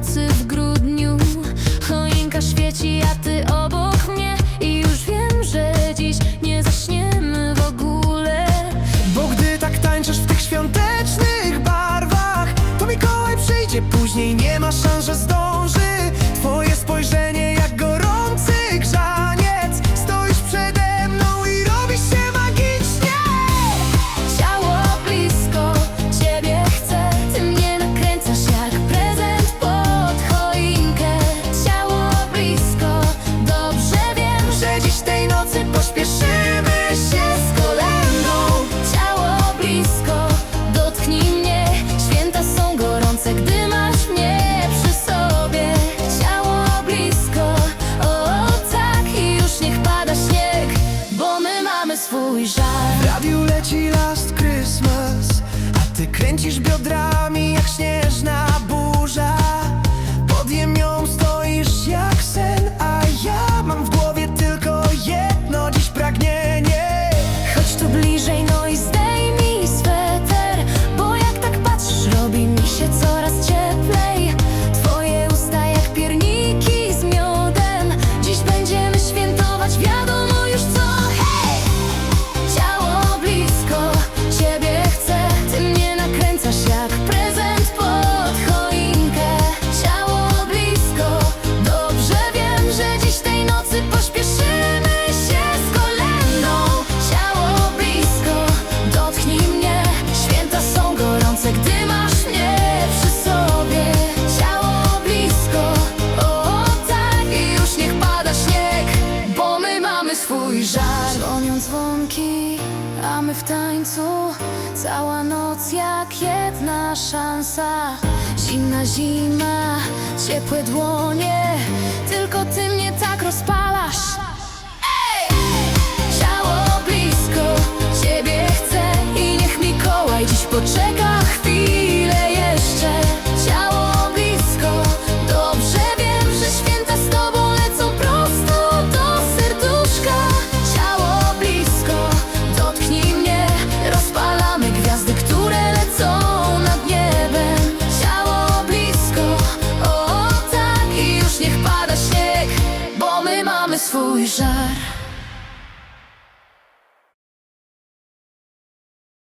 nocy w grudniu. Choinka świeci, a ty obok mnie. I już wiem, że dziś nie zaśniemy w ogóle. Bo gdy tak tańczysz w tych świątecznych barwach To Mikołaj przyjdzie. Później, nie ma szans, że zdąży. mamy swój W radiu leci Last Christmas A ty kręcisz biodrami jak dzwonki, a my w tańcu. Cała noc jak jedna szansa. Zimna zima, ciepłe dłonie 风雨声